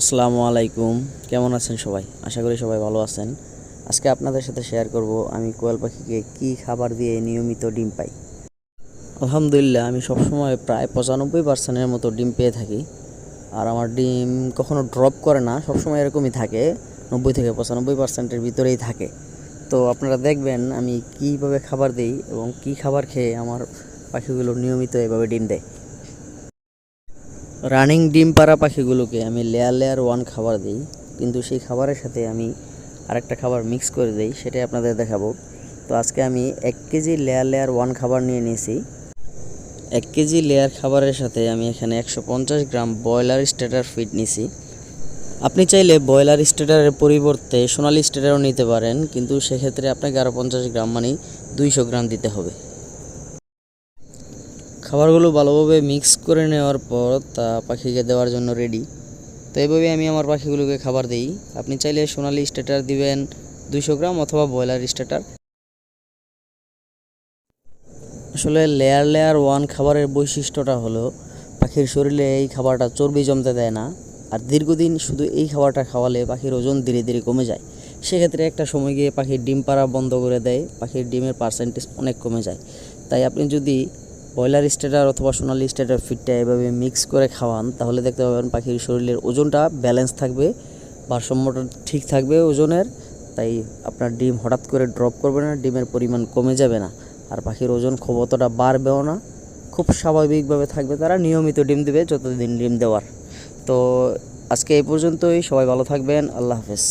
আসসালামু আলাইকুম। কেমন আছেন সবাই? আশা করি সবাই ভালো আছেন। আজকে আপনাদের সাথে শেয়ার করব আমি কোয়েল পাখিকে কি খাবার দিয়ে নিয়মিত ডিম পাই। আলহামদুলিল্লাহ, আমি সবসময় প্রায় পঁচানব্বই পার্সেন্টের মতো ডিম পেয়ে থাকি। আর আমার ডিম কখনো ড্রপ করে না, সবসময় এরকমই থাকে। নব্বই থেকে পঁচানব্বই পার্সেন্টের ভিতরেই থাকে। তো আপনারা দেখবেন আমি কীভাবে খাবার দিই এবং কি খাবার খেয়ে আমার পাখিগুলো নিয়মিত এভাবে ডিম দেয়। রানিং ডিম পাড়া পাখিগুলোকে আমি লেয়ার লেয়ার ওয়ান খাবার দিই। কিন্তু সেই খাবারের সাথে আমি আরেকটা খাবার মিক্স করে দিই, সেটাই আপনাদের দেখাবো। তো আজকে আমি এক কেজি লেয়ার লেয়ার ওয়ান খাবার নিয়ে নিয়েছি। এক কেজি লেয়ার খাবারের সাথে আমি এখানে একশো পঞ্চাশ গ্রাম ব্রয়লার স্টেটার ফিড নিছি। আপনি চাইলে ব্রয়লার স্টেটারের পরিবর্তে সোনালি স্টেটারও নিতে পারেন, কিন্তু সেক্ষেত্রে আপনাকে আরও পঞ্চাশ গ্রাম মানে দুইশো গ্রাম দিতে হবে। খাবারগুলো ভালোভাবে মিক্স করে নেওয়ার পর তা পাখিকে দেওয়ার জন্য রেডি তো এইভাবে আমি আমার পাখিগুলোকে খাবার দিই। আপনি চাইলে সোনালি স্টেটার দিবেন দুইশো গ্রাম অথবা ব্রয়লার স্টেটার আসলে লেয়ার লেয়ার ওয়ান খাবারের বৈশিষ্ট্যটা হলো, পাখির শরীরে এই খাবারটা চর্বি জমতে দেয় না। আর দীর্ঘদিন শুধু এই খাবারটা খাওয়ালে পাখির ওজন ধীরে ধীরে কমে যায়। সেক্ষেত্রে একটা সময় গিয়ে পাখির ডিম পাড়া বন্ধ করে দেয়, পাখির ডিমের পার্সেন্টেজ অনেক কমে যায়। তাই আপনি যদি ব্রয়লার স্টেটার অথবা সোনালি স্টেটার ফিডটা এভাবে মিক্স করে খাওয়ান, তাহলে দেখতে পাবেন পাখির শরীরের ওজনটা ব্যালেন্স থাকবে, ভারসাম্যটা ঠিক থাকবে ওজনের, তাই আপনার ডিম হঠাৎ করে ড্রপ করবে না, ডিমের পরিমাণ কমে যাবে না, আর পাখির ওজন খুব অতটা বাড়বেও না, খুব স্বাভাবিকভাবে থাকবে তারা, নিয়মিত ডিম দেবে যতদিন ডিম দেওয়ার। তো আজকে এই পর্যন্তই, সবাই ভালো থাকবেন, আল্লাহ হাফেজ।